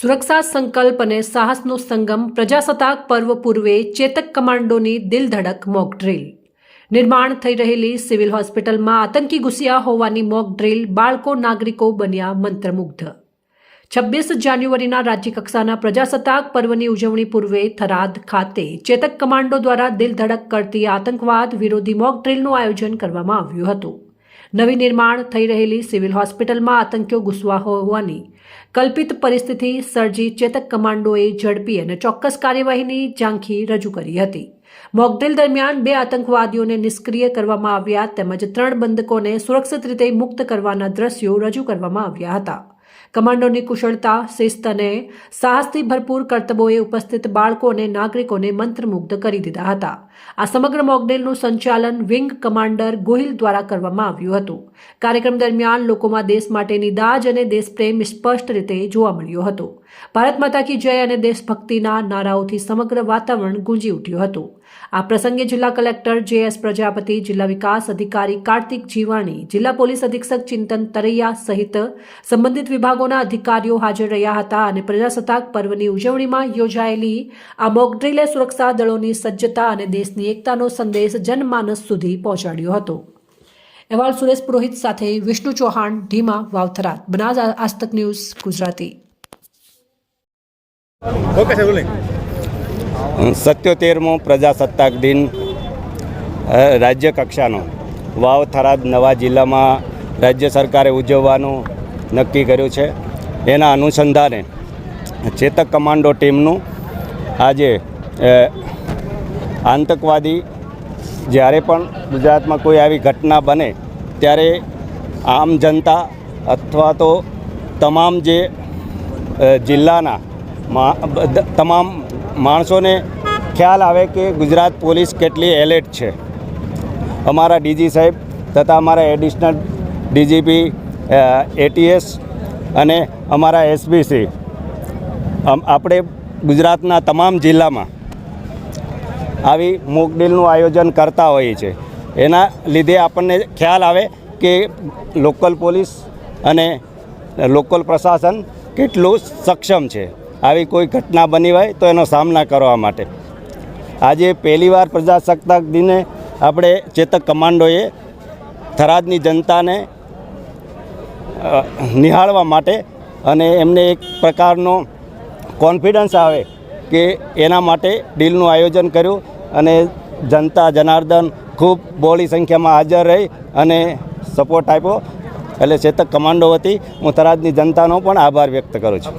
સુરક્ષા સંકલ્પ અને સાહસનો સંગમ પ્રજાસત્તાક પર્વ પૂર્વે ચેતક કમાન્ડોની દિલધડક મોક ડ્રીલ. નિર્માણ થઈ રહેલી સિવિલ હોસ્પિટલમાં આતંકી ઘૂસ્યા હોવાની મોક ડ્રીલ બાળકો, નાગરિકો બન્યા મંત્રમુગ્ધ. છવ્વીસ જાન્યુઆરીના રાજ્યકક્ષાના પ્રજાસત્તાક પર્વની ઉજવણી પૂર્વે થરાદ ખાતે ચેતક કમાન્ડો દ્વારા દિલધડક કરતી આતંકવાદ વિરોધી મોક ડ્રીલનું આયોજન કરવામાં આવ્યું હતું. નવી નિર્માણ થઈ રહેલી સિવિલ હોસ્પિટલમાં આતંકીઓ ઘૂસવા હોવાની કલ્પિત પરિસ્થિતિ સર્જી ચેતક કમાન્ડોએ ઝડપી અને ચોક્કસ કાર્યવાહીની ઝાંખી રજૂ કરી હતી. મોકડ્રીલ દરમિયાન બે આતંકવાદીઓને નિષ્ક્રિય કરવામાં આવ્યા તેમજ ત્રણ બંધકોને સુરક્ષિત રીતે મુક્ત કરવાના દ્રશ્યો રજૂ કરવામાં આવ્યા હતા. કમાન્ડોની કુશળતા, શિસ્ત અને સાહસથી ભરપૂર કર્તબોએ ઉપસ્થિત બાળકો અને નાગરિકોને મંત્રમુગ્ધ કરી દીધા હતા. આ સમગ્ર મોકડેલનું સંચાલન વિંગ કમાન્ડર ગોહિલ દ્વારા કરવામાં આવ્યું હતું. કાર્યક્રમ દરમિયાન લોકોમાં દેશ માટેની દાજ અને દેશપ્રેમ સ્પષ્ટ રીતે જોવા મળ્યો હતો. ભારત માતા કી જય અને દેશભક્તિના નારાઓથી સમગ્ર વાતાવરણ ગુંજી ઉઠ્યું હતું. આ પ્રસંગે જિલ્લા કલેક્ટર જે એસ પ્રજાપતિ, જિલ્લા વિકાસ અધિકારી કાર્તિક જીવાણી, જિલ્લા પોલીસ અધિક્ષક ચિંતન તરૈયા સહિત સંબંધિત વિભાગોના અધિકારીઓ હાજર રહ્યા હતા અને પ્રજાસત્તાક પર્વની ઉજવણીમાં યોજાયેલી આ મોકડ્રીલે સુરક્ષા દળોની સજ્જતા અને દેશની એકતાનો સંદેશ જનમાનસ સુધી પહોંચાડ્યો હતો. અહેવાલ સુરેશ પુરોહિત સાથે Vishnu Chauhan, Dhima Vavtharad. Banas Aajtak news Gujarati. Okay sir સત્યોતેરમો પ્રજાસત્તાક દિન રાજ્ય કક્ષાનો. વાવ, થરાદ, નવા જિલ્લામાં રાજ્ય સરકારે ઉજવવાનું નક્કી કર્યું છે. એના અનુસંધાને ચેતક કમાન્ડો ટીમનું આજે આતંકવાદી જ્યારે પણ ગુજરાતમાં કોઈ આવી ઘટના બને, ત્યારે આમ જનતા અથવા તો તમામ જે જિલ્લાના તમામ માણસોને ખ્યાલ આવે કે ગુજરાત પોલીસ કેટલી એલર્ટ છે. અમારા ડીજી સાહેબ તથા અમારા એડિશનલ ડીજીપી એટીએસ અને અમારા એસબીસી આપણે ગુજરાતના તમામ જિલ્લામાં આવી મોકડ્રીલનું આયોજન કરતા હોઈએ છે એના લીધે આપણને ખ્યાલ આવે કે લોકલ પોલીસ અને લોકલ પ્રશાસન કેટલું સક્ષમ છે. આવી કોઈ ઘટના બની હોય તો એનો સામના કરવા માટે. આજે પહેલીવાર પ્રજાસત્તાક દિને આપણે ચેતક કમાન્ડોએ થરાદની જનતાને નિહાળવા માટે અને એમને એક પ્રકારનો કોન્ફિડન્સ આવે કે એના માટે ડીલનું આયોજન કર્યું અને જનતા જનાર્દન ખૂબ બોળી સંખ્યામાં હાજર રહી અને સપોર્ટ આપ્યો. એટલે ચેતક કમાન્ડો વતી હું થરાદની જનતાનો પણ આભાર વ્યક્ત કરું છું.